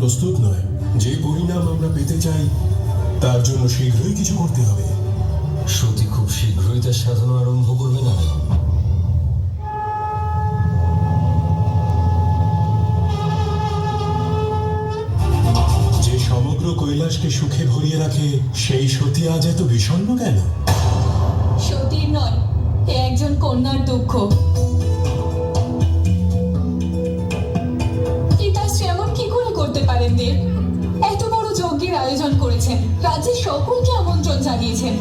প্রস্তুত নয়। যে পরিণাম আমরা পেতে চাই তার জন্য শীঘ্রই কিছু করতে হবে। সতী খুব শীঘ্রই তার সাধনা আরম্ভ করবে না যে সমগ্র কৈলাসকে সুখে ভরিয়ে রাখে সেই সতী আজ এত বিষণ্ণ কেন? সতীর নয় একজন কন্যার দুঃখ। আয়োজন করেছেন। রাজ্যের সকলকে আমন্ত্রণ জানিয়েছেন।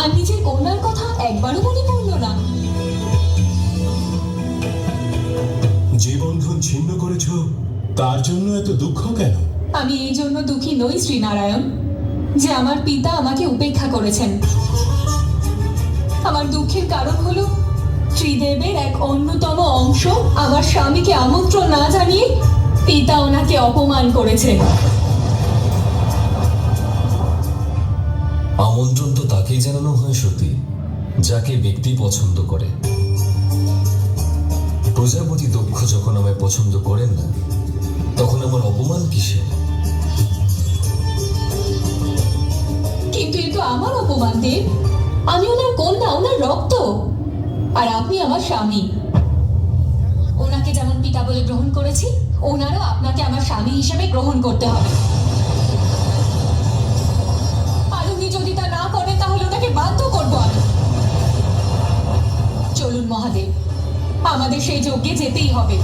আর নিজের কন্যার কথা একবারও মনে পড়ল না। যে বন্ধন ছিন্ন করেছ তার জন্য এত দুঃখ কেন? আমি এই জন্য দুঃখী নই শ্রীনারায়ণ যে আমার পিতা আমাকে উপেক্ষা করেছেন। আমার দুঃখের কারণ হলো ত্রিদেবের এক অন্যতম অংশ আমার স্বামীকে আমন্ত্রণ না জানিয়ে পিতা ওনাকে অপমান করেছেন। আমন্ত্রণ তো তাকেই জানানো হয় সতী যাকে ব্যক্তি পছন্দ করে। প্রজাপতি দক্ষ যখন আমায় পছন্দ করেন না, তখন আমার অপমান কিসে কিন্তু এ তো আমার অপমান, দেব। আমি ওনার কন্যা, ওনার রক্ত। আর আপনি আমার স্বামী। ওনাকে যেমন পিতা বলে গ্রহণ করেছি, ওনারও আপনাকে আমার স্বামী হিসেবে গ্রহণ করতে হবে। সেই যজ্ঞে যেতেই হবে।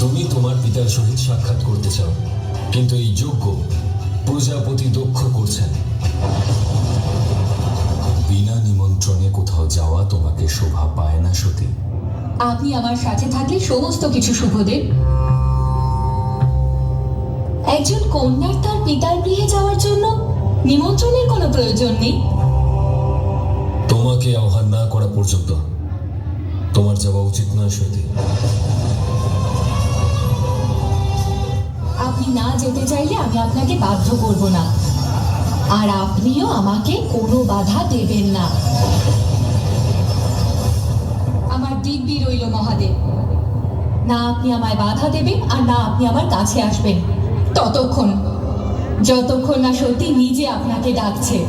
তুমি তোমার পিতার সহিত সাক্ষাৎ করতে চাও কিন্তু এই যোগ্য প্রজাপতি দক্ষ করছেন। বিনা নিমন্ত্রণে কোথাও যাওয়া তোমাকে শোভা পায় না সতী। আপনি আমার সাথে থাকলে সমস্ত কিছু শুভদেব একজন কন্যার তার পিতার গৃহে যাওয়ার জন্য নিমন্ত্রণের কোনো প্রয়োজন নেই। তোমাকে আহ্বান না করা পর্যন্ত তোমার যাওয়া উচিত নয় সতী। আপনি না যেতে চাইলে আমি আপনাকে বাধ্য করব না। আর আপনিও আমাকে কোনো বাধা দেবেন না। আমার দিব্যি রইল মহাদেব। না আপনি আমায় বাধা দেবেন আর না আপনি আমার কাছে আসবেন। ততক্ষণ, যতক্ষণ না সত্যি নিজে আপনাকে ডাকছে।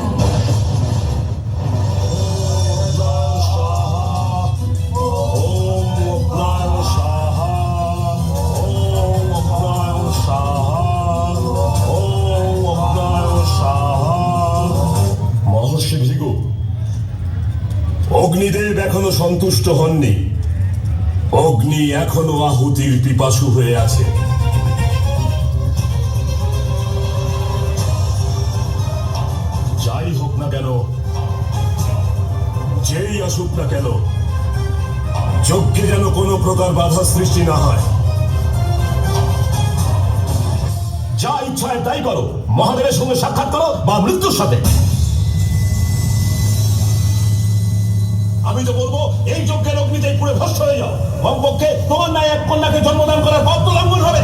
এখনও সন্তুষ্ট হননি। অগ্নি এখনও আহুতির পিপাসু হয়ে আছে। যাই হোক না কেন, যেই আসুক না কেন, যজ্ঞে যেন কোনো প্রকার বাধা সৃষ্টি না হয়। যা ইচ্ছা হয় তাই করো। মহাদেবের সঙ্গে সাক্ষাৎ করো বা মৃত্যুর সাথে। আমি তো বলব, এই যজ্ঞের অগ্নিতে পুরে ভস্ত হয়ে যাও। কমপক্ষে তোমার নাই এক কন্যাকে জন্মদান করার পথ তো লঙ্ঘন হবে।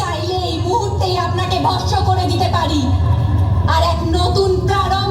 চাইলে এই মুহূর্তেই আপনাকে ভস্য করে দিতে পারি। আর এক নতুন প্রারম্ভ